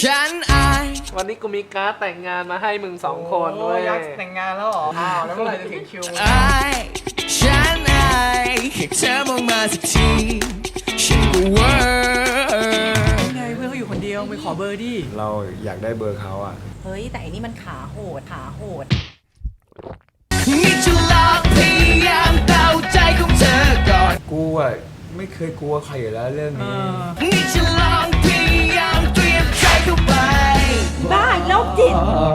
ฉันอายวันนี้กูมีการ์ดแต่งงานมาให้มึงสองคนโอ้เว้ยยักษ์แต่งงานแล้วเหรออ้าวแล้วเมื่อไหร่จะถึงคิวอายฉันอายแค่เธอมองมาสักทีฉันก็เวอร์ไงเพื่อนเขาอยู่คนเดียวไม่ขอเบอร์ดิเราอยากได้เบอร์เขาอะ เฮ้ย แต่อันนี้มันขาโหดขาโหด นี่จะลองพยายามเดาใจของเธอก่อนกูอะไม่เคยกลัวใครอยู่แล้วเรื่องนี้ นี่จะ Whoa.